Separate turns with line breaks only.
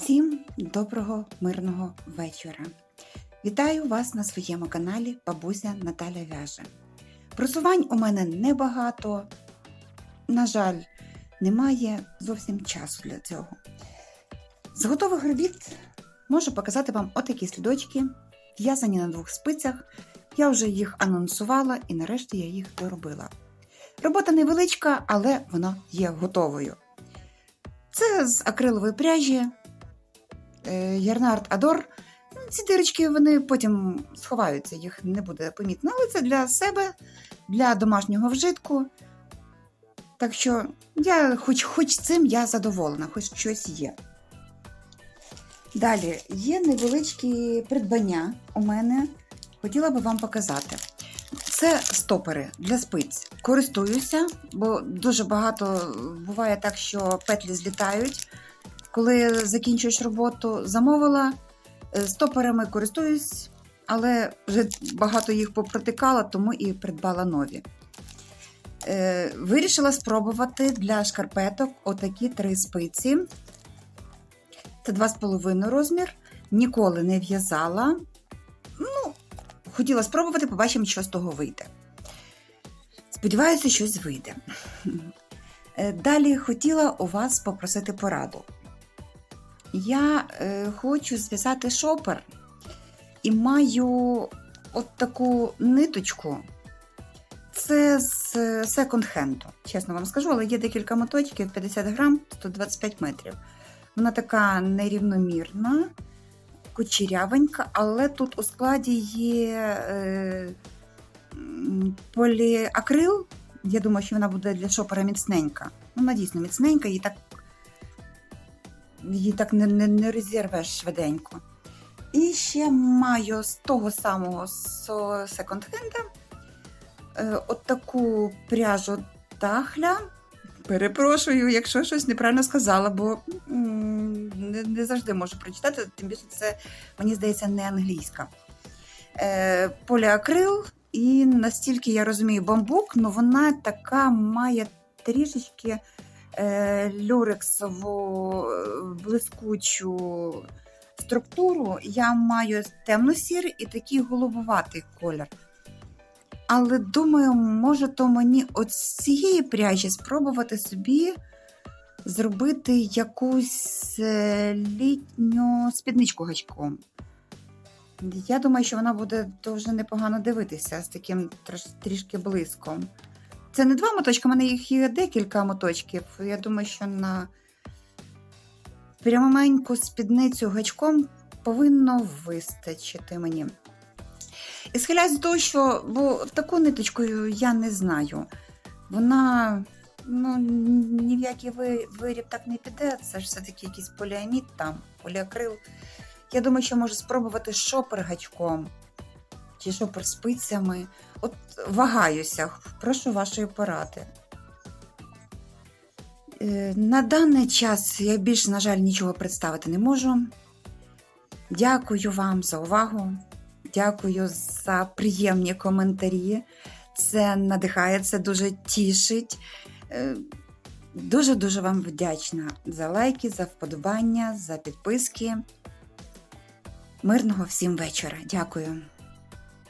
Всім доброго мирного вечора. Вітаю вас на своєму каналі Бабуся Наталя Вяже. Просувань у мене небагато. На жаль, немає зовсім часу для цього. З готових робіт можу показати вам отакі слідочки, в'язані на двох спицях. Я вже їх анонсувала і нарешті я їх доробила. Робота невеличка, але вона є готовою. Це з акрилової пряжі е, Ярнард Адор. Ці дирочки вони потім сховаються, їх не буде помітно. Але це для себе, для домашнього вжитку. Так що я хоч, хоч цим я задоволена, хоч щось є. Далі є невеличкі придбання у мене. Хотіла би вам показати. Це стопери для спиць. Користуюся, бо дуже багато буває так, що петлі злітають. Коли закінчуєш роботу, замовила. Е, Стоперами користуюсь, але вже багато їх попротикала, тому і придбала нові. Е, Вирішила спробувати для шкарпеток отакі три спиці. Це 2,5 розмір. Ніколи не в'язала. Ну, хотіла спробувати, побачимо, що з того вийде. Сподіваюся, щось вийде. Е, Далі хотіла у вас попросити пораду. Я е, хочу зв'язати шопер і маю от таку ниточку. Це з секонд-хенду, чесно вам скажу, але є декілька моточків 50 грам, 125 метрів. Вона така нерівномірна, кучерявенька, але тут у складі є е, поліакрил. Я думаю, що вона буде для шопера міцненька. Вона дійсно міцненька, її так, її так не, не, не розірвеш швиденько. І ще маю з того самого секонд-хенда е, от таку пряжу тахля. Перепрошую, якщо щось неправильно сказала, бо не, не завжди можу прочитати, тим більше це, мені здається, не англійська. Е, поліакрил, і настільки я розумію бамбук, але вона така має трішечки люрексову е, блискучу структуру. Я маю темно-сірий і такий голубоватий колір. Але думаю, може, то мені от з цієї пряжі спробувати собі зробити якусь е, літню спідничку гачком. Я думаю, що вона буде дуже непогано дивитися з таким трішки блиском. Це не два моточки, у мене їх є декілька моточків. Я думаю, що на прямоменьку спідницю гачком повинно вистачити мені. І схиляюсь до того, що бо таку ниточкою я не знаю. Вона ну, ні в який ви- виріб так не піде. Це ж все-таки якийсь поліамід там, поліакрил. Я думаю, що можу спробувати шопер гачком чи шопер спицями. От вагаюся, прошу вашої поради. Е, На даний час я більше, на жаль, нічого представити не можу. Дякую вам за увагу. Дякую за приємні коментарі. Це надихає, це дуже тішить. Е, Дуже-дуже вам вдячна за лайки, за вподобання, за підписки. Мирного всім вечора. Дякую.